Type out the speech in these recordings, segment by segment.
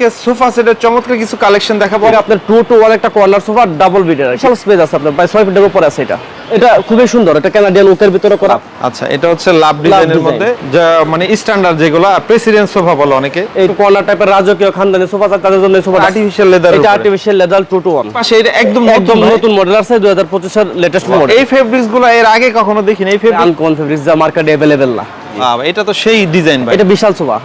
কে sofa সেটের চমৎকার কিছু কালেকশন দেখাবো। আপনার টু টু ওয়ান একটা কর্নার সোফা ডাবল বিডের বিশাল স্পেস আছে আপনার প্রায় ছয় ফিটের উপরে আছে এটা। এটা খুবই সুন্দর এটা কানাডিয়ান উকের ভিতরে করা। আচ্ছা এটা হচ্ছে লাভ ডিজাইনের মধ্যে। যা মানে স্ট্যান্ডার্ড যেগুলো প্রেসিডেন্ট সোফা বলে অনেকে। এই কর্নার টাইপের রাজকীয় খানদানি সোফা আছে তাদের জন্য সোফা আর্টিফিশিয়াল লেদার এটা artificial leather two two one পাশে এটা একদম একদম নতুন মডেল আছে দুই হাজার পঁচিশের লেটেস্ট মডেল এই ফেব্রিক্সগুলো এর আগে কখনো দেখিনি। এই ফেব্রিক আনকন ফেব্রিক্স যা মার্কেটে অ্যাভেলেবেল না। এটা তো সেই ডিজাইন ভাই। এটা বিশাল সোফা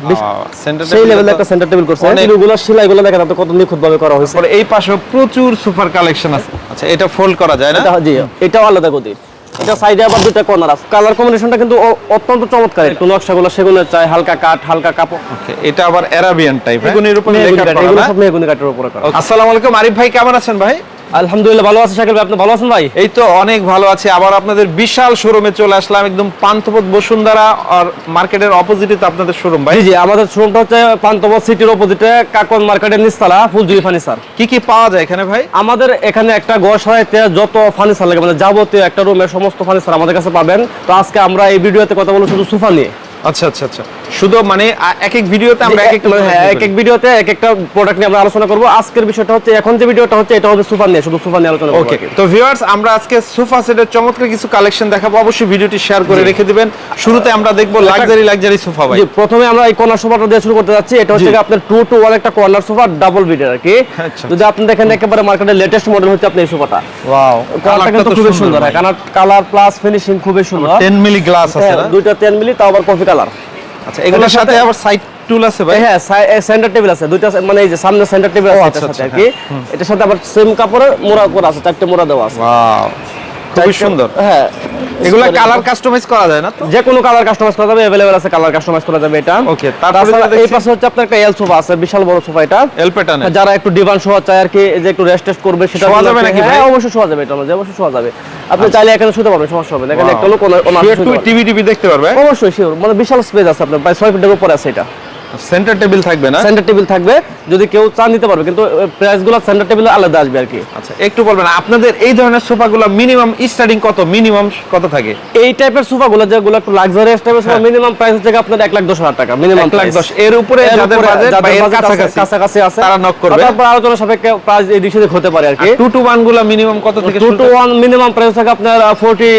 সেই লেভেলের একটা সেন্টার টেবিল করছে। এগুলো সেলাইগুলো দেখেন আপনি কত নিখুঁত ভাবে করা হয়েছে। এই পাশে প্রচুর সুপার কালেকশন আছে। আচ্ছা এটা ফোল্ড করা যায় না? জি এটাও আলাদা গতির এটা সাইডে আবার দুটো কর্নার আছে। কালার কম্বিনেশনটা কিন্তু অত্যন্ত চমৎকার। একটু নকশাগুলো সেগুলো চাই হালকা কাঠ হালকা কাপড়। এটা আবার অ্যারাবিয়ান টাইপ এগুলোর উপরে লেখা করা এগুলো সব মেহগুনি কাঠের উপরে করা। আসসালামু আলাইকুম। আরিফ ভাই কেমন আছেন ভাই? আলহামদুলিল্লাহ ভালো আছে শাকিল ভাই? আপনি ভালো আছেন ভাই? এই তো অনেক ভালো আছে। আবার আপনাদের বিশাল শোরুমে চলে আসলাম একদম পান্থপথ বসুন্ধরা আর মার্কেটের অপোজিটে তো আপনাদের শোরুম ভাই। জি আমাদের শোরুমটা হচ্ছে পান্তবত সিটির অপোজিটে কাকন মার্কেটের নিচতলা ফুলজুরি ফার্নিচার কি কি পাওয়া যায় এখানে ভাই? আমাদের এখানে একটা ঘর সারাইতে যত ফার্নিচার লাগে মানে যাবতীয় একটা রুমের সমস্ত ফার্নিচার আমাদের কাছে পাবেন। তো আজকে আমরা এই ভিডিওতে কথা বলব শুধু সোফা নিয়ে। আচ্ছা আচ্ছা আচ্ছা। শুধু মানে এক এক ভিডিওতে আমরা এক হ্যাঁ, এক এক ভিডিওতে এক একটা প্রোডাক্ট নিয়ে আমরা আলোচনা করব। আজকের বিষয়টা হচ্ছে এখন যে ভিডিওটা হচ্ছে এটা হবে সোফা নিয়ে শুধু সোফা নিয়ে আলোচনা করব ওকে তো ভিউয়ার্স আমরা আজকে সোফা সেটের চমৎকার কিছু কালেকশন দেখাবো। অবশ্যই ভিডিওটি শেয়ার করে রেখে দিবেন। শুরুতে আমরা দেখব লাক্সারি লাক্সারি সোফা ভাই। প্রথমে আমরা এই কর্নার সোফাটা দিয়ে শুরু করতে যাচ্ছি। এটা হচ্ছে আপনার টু টু ওয়ান একটা কর্নার সোফা ডাবল বিডের আর কি। আচ্ছা। যদি আপনি দেখেন একেবারে মার্কেটের লেটেস্ট মডেল হচ্ছে আপনি এই সোফাটা। ওয়াও কালারটা কিন্তু খুবই সুন্দর কালার প্লাস ফিনিশিং খুবই সুন্দর। 10 মিলি গ্লাস আছে হ্যাঁ, দুইটা তেন মিলি তাও আবার কফি কালার। আচ্ছা এগুলোর সাথে আবার সাইড টুল আছে ভাই? হ্যাঁ সেন্টার টেবিল আছে। দুইটা মানে এই যে সামনে সেন্টার টেবিল আছে এটার আচ্ছা, সাথে আর আচ্ছা, কি এটার সাথে আবার সেম কাপড়ে মোড়া করা আছে চারটে মোড়া দেওয়া আছে। ওয়াও খুবই সুন্দর হ্যাঁ এগুলা কালার কাস্টমাইজ করা যায় না তো যে কোনো কালার কাস্টমাইজ করা যাবে अवेलेबल আছে কালার কাস্টমাইজ করা যাবে এটা ওকে তারপরে তাছাড়া যেটা এই দেখছি পাশে হচ্ছে আপনার একটা এল সোফা আছে বিশাল বড় সোফা এটা এল প্যাটার্নে যারা একটু ডিভান শোয়া চায় আর কি যে একটু রেস্ট টেস্ট করবে সেটা শোয়া যাবে নাকি ভাই? হ্যাঁ অবশ্যই শোয়া যাবে এটা মধ্যে অবশ্যই শোয়া যাবে আপনি চাইলে এখানে শুতে পারবেন সমস্যা হবে না এখানে Wow. একটা লোক ওনার ওনার শুতে পারবে। টিভি টিভি দেখতে পারবে অবশ্যই শিওর মানে বিশাল স্পেস আছে আপনার প্রায় ছয় ফিটের উপরে আছে এটা সেন্টার টেবিল থাকবে না? সেন্টার টেবিল থাকবে। যদি কেউ চান নিতে পারবে কিন্তু প্রাইসগুলো সেন্টার টেবিলে আলাদা আসবে আর কি আচ্ছা একটু বলবেন আপনাদের এই ধরনের সোফাগুলো মিনিমাম স্টার্টিং কত? মিনিমাম কত থাকে? এই টাইপের সোফা গুলো যেগুলো একটু লাক্সারিয়াস টাইপের সোফা হ্যাঁ। মিনিমাম প্রাইস হচ্ছে আপনার এক লাখ দশ হাজার টাকা মিনিমাম এক লাখ দশ। এর উপরে যাদের বাজেট বা এর কাছাকাছি কাছাকাছি আছে। তারা knock করবে। তারপর আলোচনা সাপেক্ষে প্রাইস এই দিক সেদিক হতে পারে আর কি টু টু ওয়ানগুলো মিনিমাম কত থেকে টু শুরু? টু ওয়ান মিনিমাম প্রাইস থাকে আপনার ফোর্টি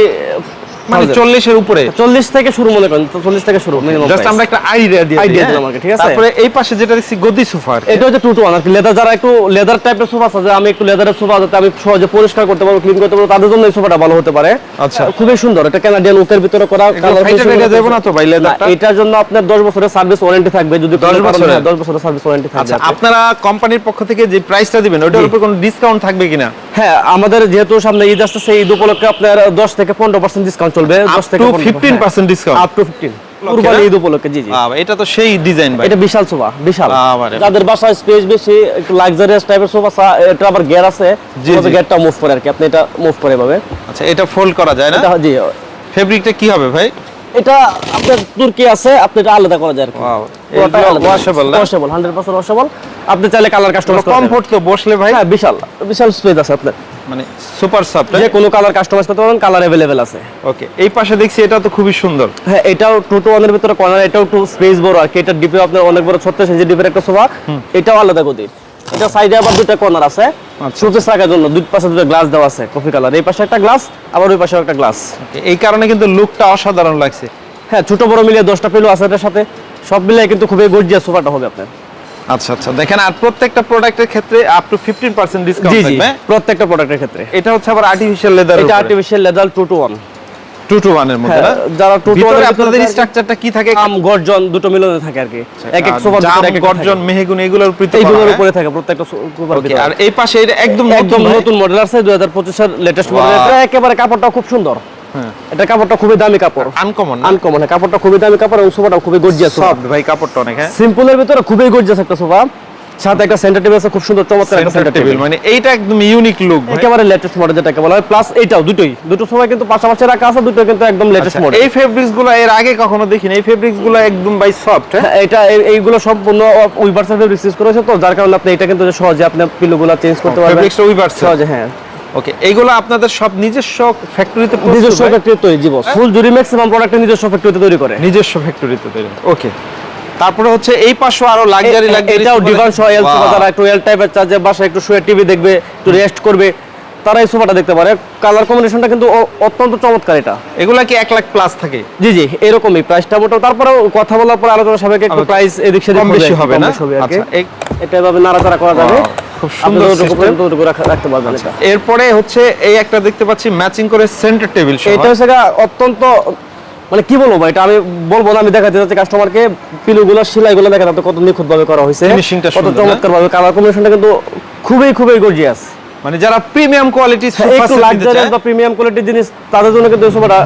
মানে চল্লিশের উপরে। চল্লিশ থেকে শুরু মনে করেন চল্লিশ থেকে শুরু মিনিমাম জাস্ট আমরা একটা আইডিয়া দিয়ে দিই, দিলাম হ্যাঁ? ঠিক আছে? তারপরে এই পাশে যেটা দেখছি গদি সোফা এটা হচ্ছে টু আর লেদার যারা একটু লেদার টাইপের সোফা আছে আমি একটু লেদারের সোফা যাতে আমি সহজে পরিষ্কার করতে পারব ক্লিন করতে পারব তাদের জন্য এই সোফাটা ভালো হতে পারে। আচ্ছা। খুবই সুন্দর এটা কানাডিয়ান উকের ভিতরে করা finishing টাইটে না তো ভাই লেদারটা এটার জন্য আপনার 10 বছরের সার্ভিস ওয়ারেন্টি থাকবে যদি 10 বছরের? 10 বছরের সার্ভিস ওয়ারেন্টি থাকবে আচ্ছা আপনারা কোম্পানির পক্ষ থেকে যে প্রাইসটা দিবেন ওটার উপর কোনো ডিসকাউন্ট থাকবে কিনা? হ্যাঁ আমাদের যেহেতু সামনে ঈদ আসছে সেই ঈদ উপলক্ষে আপনার 10 থেকে 15% ডিসকাউন্ট চলবে 10 থেকে 15% percent discount up to 15 Qurbani Eid উপলক্ষে জি জি। এটা তো সেই ডিজাইন ভাই। এটা বিশাল সোফা বিশাল। যাদের বাসায় স্পেস বেশি একটু লাক্সারিয়াস টাইপের সোফা এটা আবার গিয়ার আছে। জি। গিয়ারটা মুভ করে আর কি আপনি এটা মুভ করে পাবে আচ্ছা এটা ফোল্ড করা যায় না? এটা জি। ফেব্রিকটা কি হবে ভাই? এটা আপনার তুর্কি আছে আপনি এটা আলাদা করা যায় না? washable, 100% washable। আপনি চাইলে কালার কাস্টমাইজ করতে কমফোর্ট তো বসলে ভাই? হ্যাঁ বিশাল বিশাল স্পেস আছে আপনার। মানে সুপার সফট যে কোনো কালার কাস্টমাইজ করতে পারবেন কালার अवेलेबल আছে ওকে এই পাশে দেখছি এটা তো খুবই সুন্দর হ্যাঁ এটাও টু টু ওয়ানের ভিতরে কর্নার এটাও একটু স্পেস বড় আর কি এটা ডিপে আপনার অনেক বড় 36 ইঞ্চি ডিপের একটা সোফা এটাও আলাদা গদি এটা সাইডে আবার দুটো কর্নার আছে আচ্ছা। শোকেস রাখার জন্য দুই পাশে দুটো গ্লাস দেওয়া আছে কফি কালার এই পাশে একটা গ্লাস আবার ওই পাশে একটা গ্লাস Okay, এই কারণে কিন্তু লুকটা অসাধারণ লাগছে হ্যাঁ ছোট বড় মিলিয়ে দশটা পেলো আছে এটার সাথে সব মিলিয়ে কিন্তু খুবই গর্জিয়াস সোফাটা হবে আপনার আচ্ছা আচ্ছা। দেখেন আর প্রত্যেকটা প্রোডাক্টের ক্ষেত্রে আপ টু 15% ডিসকাউন্ট থাকবে। প্রত্যেকটা প্রোডাক্টের ক্ষেত্রে। এটা হচ্ছে আবার আর্টিফিশিয়াল লেদার এটা artificial leather two two one 2 two 1 এর মধ্যে হ্যাঁ, না? যারা টু টু আপনাদের স্ট্রাকচারটা কি থাকে? আম গর্জন দুটো মিলনে থাকে আর কি। এক এক সোফা এক গর্জন মেহগুনি এগুলোর উপরে করা, উপরে থাকে প্রত্যেকটা সোফার ভিতরে। আর এই পাশে এটা একদম নতুন নতুন মডেল। আছে দুই হাজার পঁচিশের লেটেস্ট মডেল এটা একেবারে কাপড়টা খুব সুন্দর। এটা কাপড়টা খুবই দামি কাপড়। আনকমন আনকমন কাপড়টা খুবই দামি কাপড় এবং সোফাটা খুবই গর্জিয়াস সফট ভাই কাপড়টা অনেক হ্যাঁ। সিম্পলের ভিতরে খুবই গর্জিয়াস একটা সোফা। সাথে একটা সেন্টার টেবিল আছে খুব সুন্দর চমৎকার একটা সেন্টার টেবিল মানে এইটা একদম ইউনিক লুক একেবারে লেটেস্ট মডেল যেটাকে বলা হয় প্লাস এইটাও দুটোই। দুটো সোফা কিন্তু পাশাপাশি রাখা আছে দুটো কিন্তু একদম লেটেস্ট মডেল আচ্ছা, এই ফেব্রিক্সগুলো এর আগে কখনো দেখিনি। এই ফেব্রিক্সগুলো একদম বাই সফট হ্যাঁ? এটা এই- এইগুলো সম্পূর্ণ উইভার সাথে রিসিভ করেছে তো যার কারণে আপনি এটা কিন্তু সহজে আপনি পিলোগুলো চেঞ্জ করতে পারবেন। ফেব্রিক্সটা সহজে হ্যাঁ। ওকে এইগুলো আপনাদের সব নিজস্ব ফ্যাক্টরিতে নিজস্ব ফ্যাক্টরি তৈরি জীব ফুল জুরি ম্যাক্সিমাম প্রোডাক্ট নিজস্ব ফ্যাক্টরিতে তৈরি করে। নিজস্ব ফ্যাক্টরিতে তৈরি ওকে তারপরে হচ্ছে এই পাশে আরও লাক্সারি এ- লাক্সারি এটাও ডিভান সহ এল সোফা যারা একটু এল টাইপের চার্জে বাসায় একটু শুয়ে টিভি দেখবে একটু রেস্ট করবে তারা এই সোফাটা দেখতে পারে। কালার কম্বিনেশনটা কিন্তু অত্যন্ত চমৎকার এটা। এগুলা কি এক লাখ প্লাস থাকে? জি জি এরকমই প্রাইসটা মোটামুটি তারপরেও কথা বলার পর আলোচনা সাপেক্ষে একটু প্রাইস এদিক সেদিক বেশি হবে না। আচ্ছা এটা এভাবে নাড়াচাড়া করা যাবে। খুব সুন্দর রাখতে পারবেন এটা। এরপরে হচ্ছে এই একটা দেখতে পাচ্ছি ম্যাচিং করে সেন্টার টেবিল এটা হচ্ছে অত্যন্ত মানে কি বলব এটা আমি বলব না আমি দেখাতে যাচ্ছি কাস্টমারকে পিলুগুলো সেলাইগুলো দেখেন আপনি কত নিখুঁত ভাবে করা হয়েছে। কত চমৎকার ভাবে কালার কম্বিনেশনটা কিন্তু খুবই খুবই গর্জিয়াস মানে যারা প্রিমিয়াম কোয়ালিটি একটু লাক্সারিয়াস বা প্রিমিয়াম কোয়ালিটির জিনিস তাদের জন্য কিন্তু সোফাটা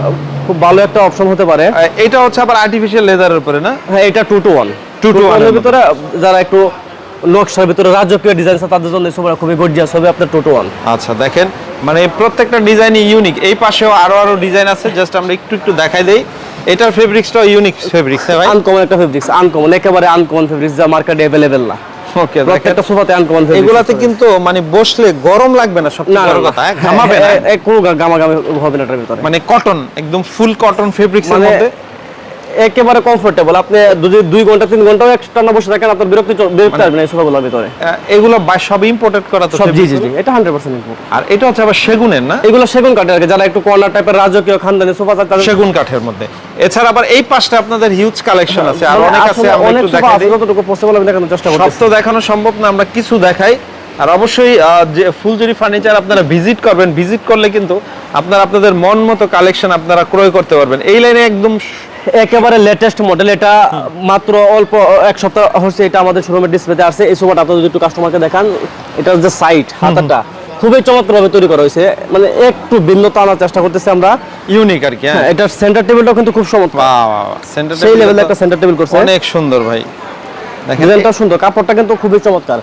খুব ভালো একটা অপশন হতে পারে। এটা হচ্ছে আবার আর্টিফিশিয়াল লেদারের উপরে না? হ্যাঁ এটা two two one two two ওয়ানের ভিতরে যারা একটু নকশার ভিতরে রাজকীয় ডিজাইন আছে তাদের জন্য সোফাটা খুবই গর্জিয়াস হবে আপনার টু টু ওয়ান আচ্ছা দেখেন মানে প্রত্যেকটা ডিজাইনই ইউনিক এই পাশেও আরও আরও ডিজাইন আছে জাস্ট আমরা একটু একটু দেখাই দেই। এটার ফেব্রিক্সটাও ইউনিক ফেব্রিক্স ভাই? আনকমন একটা ফেব্রিক্স আনকমন একেবারে আনকমন ফেব্রিক্স যা মার্কেটে অ্যাভেলেবেল না। ওকে প্রত্যেকটা সোফাতে আনকমন ফেব্রিক্স এগুলাতে কিন্তু মানে বসলে গরম লাগবে না সবচেয়ে বড় কথা হ্যাঁ, ঘামাবে না। কোনো গামাগামি হবে না এটার ভিতরে। মানে কটন একদম ফুল কটন ফেব্রিক্সের মধ্যে। একেবারে কমফোর্টেবল আপনি যদি দুই ঘণ্টা তিন ঘন্টাও এক্সট্রা না বসে থাকেন আপনার বিরক্তি বিরক্তি আসবে না এই সোফাগুলোর ভিতরে। এগুলো সব ইম্পোর্টেড করা তো সব জি জি এটা হান্ড্রেড পার্সেন্ট আর এটা হচ্ছে আবার সেগুনের না? এগুলো সেগুন কাঠের আর যারা একটু কর্নার টাইপের রাজকীয় খানদানি সোফা চায় তাদের সেগুন কাঠের মধ্যে। এছাড়া আবার এই পাশটা আপনাদের হিউজ কালেকশন আছে আর অনেক আছে আমরা একটু দেখাই দিই। যতটুকু পসিবল আমি দেখানোর চেষ্টা সব করতেছি। তো দেখানো সম্ভব না আমরা কিছু দেখাই। আর অবশ্যই যে ফুলজুরি ফার্নিচার আপনারা ভিজিট করবেন ভিজিট করলে কিন্তু আপনারা আপনাদের মন মতো কালেকশন আপনারা ক্রয় করতে পারবেন। এই লাইনে একদম একেবারে লেটেস্ট মডেল এটা মাত্র অল্প এক সপ্তাহ হচ্ছে এটা আমাদের শোরুমের ডিসপ্লেতে আসছে। এই সোফাটা আপনারা যদি একটু কাস্টমারকে দেখান এটার যে সাইড হাতাটা খুবই চমৎকারভাবে তৈরি করা হয়েছে। মানে একটু ভিন্নতা আনার চেষ্টা করতেছি আমরা। ইউনিক আর কি হ্যাঁ। হ্যাঁ, এটার সেন্টার টেবিলটাও কিন্তু খুব চমৎকার। বাহ, বাহ, বাহ। Center সেই লেভেলে একটা সেন্টার টেবিল করছে। অনেক সুন্দর ভাই। দেখেন ডিজাইনটা সুন্দর কাপড়টা কিন্তু খুবই চমৎকার।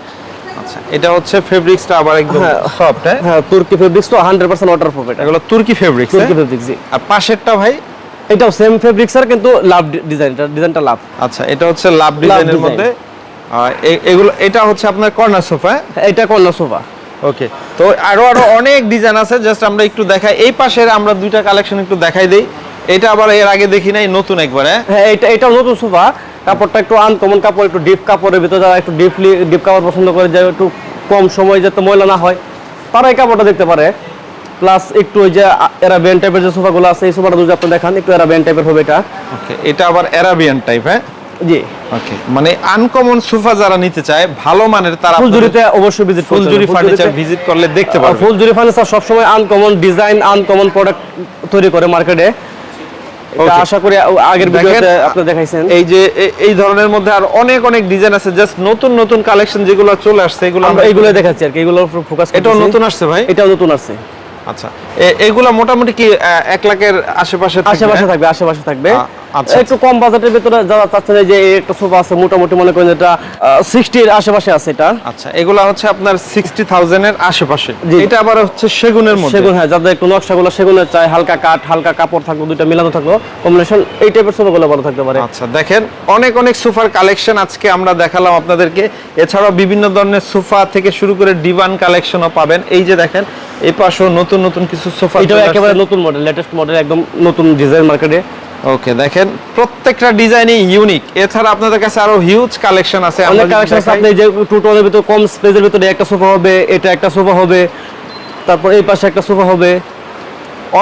আচ্ছা এটা হচ্ছে ফেব্রিক্সটা আবার একদম। সফট হ্যাঁ? হ্যাঁ তুর্কি ফেব্রিক্স তো হান্ড্রেড পার্সেন্ট ওয়াটার প্রুফ এটা। এগুলো তুর্কি ফেব্রিক্স তুর্কি ফেব্রিক্স জি। আর পাশেরটা ভাই এটাও সেম ফেব্রিক্স আর কিন্তু লাভ ডিজাইনটা ডিজাইনটা লাভ আচ্ছা এটা হচ্ছে লাভ ডিজাইনের মধ্যে। এগুলো এটা হচ্ছে আপনার কর্নার সোফা এটা কর্নার সোফা। ওকে তো আরও আরও অনেক ডিজাইন আছে জাস্ট আমরা একটু দেখাই। এই পাশের আমরা দুইটা কালেকশন একটু দেখাই দেই। এটা আবার এর আগে দেখি নাই নতুন একবার হ্যাঁ? এটা এটা নতুন সোফা। কাপড়টা একটু আনকমন কাপড় একটু ডিপ কাপড়ের ভিতরে যারা একটু ডিপলি ডিপ কাপড় পছন্দ করে যে একটু কম সময় যাতে ময়লা না হয় তারা এই কাপড়টা দেখতে পারে। প্লাস একটু ওই যে এরাবিয়ান টাইপের যে সোফাগুলো আছে এই সোফাটা যদি আপনি দেখান একটু এরাবিয়ান টাইপের হবে এটা। ওকে এটা আবার অ্যারাবিয়ান টাইপ হ্যাঁ? জি। ওকে মানে আনকমন সোফা যারা নিতে চায় ভালো মানের তারা ফুলজুরিতে অবশ্যই ভিজিট ফুলজুরি ফার্নিচার ভিজিট করলে দেখতে পারবে ফুলজুরি ফার্নিচার সবসময় আনকমন ডিজাইন আনকমন প্রোডাক্ট তৈরি করে মার্কেটে এটা আশা করি আগের ভিডিওতে আপনি দেখাইছেন। এই যে এই ধরনের মধ্যে আর অনেক অনেক ডিজাইন আছে জাস্ট নতুন নতুন কালেকশন যেগুলো চলে আসছে এগুলো আমরা এইগুলো দেখাচ্ছি আর কি এগুলোর উপর ফোকাস এটাও নতুন আসছে ভাই? এটাও নতুন আসছে। আচ্ছা এগুলা মোটামুটি কি এক লাখের আশেপাশে আশেপাশে? থাকবে আশেপাশে থাকবে একটু কম বাজেটের ভিতরে যারা চাচ্ছেন যে একটা সোফা আছে মোটামুটি মনে করেন এটা সিক্সটির আশেপাশে আছে এটা। আচ্ছা এগুলা হচ্ছে আপনার সিক্সটি থাউজেন্ড এর আশেপাশে। এটা আবার হচ্ছে সেগুনের মধ্যে। সেগুন হ্যাঁ যাদের একটু নকশাগুলো সেগুনের চাই হালকা কাঠ হালকা কাপড় থাকল দুইটা মিলানো থাকল কম্বিনেশন এই টাইপের সোফাগুলো ভালো থাকতে পারে। আচ্ছা দেখেন অনেক অনেক সোফার কালেকশন আজকে আমরা দেখালাম আপনাদেরকে। এছাড়াও বিভিন্ন ধরনের সোফা থেকে শুরু করে ডিভান কালেকশনও পাবেন। এই যে দেখেন এই পাশেও নতুন নতুন কিছু সোফা এটা একেবারে নতুন মডেল লেটেস্ট মডেল একদম নতুন ডিজাইন মার্কেটে ওকে দেখেন প্রত্যেকটা ডিজাইনই ইউনিক এছাড়া আপনাদের কাছে আরও হিউজ কালেকশন আছে অনেক কালেকশন আছে আপনি যে টু টোনের ভিতরে কম স্পেসের ভিতরে একটা সোফা হবে এটা একটা সোফা হবে তারপর এই পাশে একটা সোফা হবে।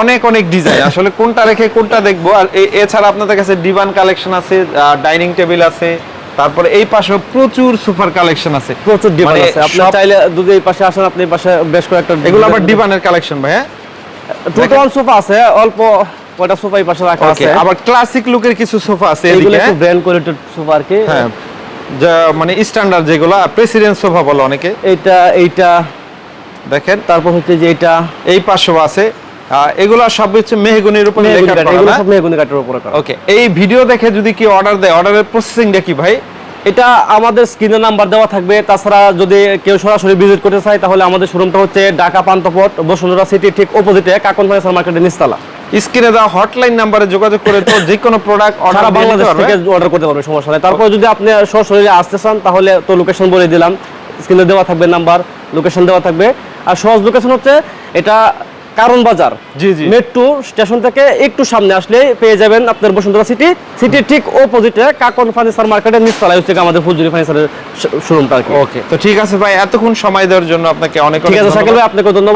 অনেক অনেক ডিজাইন আসলে কোনটা রেখে কোনটা দেখব? আর এছাড়া আপনাদের কাছে ডিভান কালেকশন আছে ডাইনিং টেবিল আছে তারপরে এই পাশে প্রচুর সোফার কালেকশন আছে। প্রচুর ডিমান্ড মানে আছে। আপনি চাইলে যদি এই পাশে আসেন আপনি এই পাশে বেশ কয়েকটা এগুলো আবার ডিভানের কালেকশন ভাই হ্যাঁ? টু টোন সোফা আছে অল্প কয়টা সোফা এই পাশে রাখা আছে? আবার ক্লাসিক লুকের কিছু সোফা আছে একটু হ্যাঁ? ব্র্যান্ড কোয়ালিটির সোফা আর কি। হ্যাঁ যা মানে স্ট্যান্ডার্ড যেগুলো প্রেসিডেন্ট সোফা বলে অনেকে। এইটা এইটা। দেখেন। তারপর হচ্ছে যে এটা এই পাশেও আছে। এগুলো সব হচ্ছে মেহগুনির উপর লেখা এগুলো সব মেহগুনি কাঠের উপরে করা। ওকে এই ভিডিও দেখে যদি কি অর্ডার দেয় অর্ডারের প্রসেসিংটা কি ভাই? এটা আমাদের স্ক্রিনে নাম্বার দেওয়া থাকবে। তাছাড়া যদি কেউ সরাসরি ভিজিট করতে চায় তাহলে আমাদের শোরুমটা হচ্ছে ঢাকা পান্তপট বসুন্ধরা সিটি ঠিক অপোজিটে কাকন ফার্নিচার মার্কেটের নিচতলা। স্ক্রিনে দেওয়া হটলাইন নাম্বারে যোগাযোগ করে তো যে কোনো প্রোডাক্ট অর্ডার বাংলাদেশ থেকে অর্ডার করতে পারবে সমস্যা নেই। তারপর যদি আপনি সরাসরি আসতে চান তাহলে তো লোকেশন বলে দিলাম। স্ক্রিনে দেওয়া থাকবে নাম্বার লোকেশন দেওয়া থাকবে। আর সহজ লোকেশন হচ্ছে এটা কারণ বাজার। জি, জি। মেট্রো স্টেশন থেকে একটু সামনে আসলে পেয়ে যাবেন আপনার বসুন্ধরা সিটি সিটির ঠিক অপোজিটে কাকন ফার্নিচার মার্কেটের নিচতলায় হচ্ছে আমাদের ফুলজুরি ফার্নিচারের শোরুমটা ওকে তো ঠিক আছে ভাই এতক্ষণ সময় দেওয়ার জন্য আপনাকে অনেক ঠিক আছে শাকিল ভাই আপনাকে ধন্যবাদ।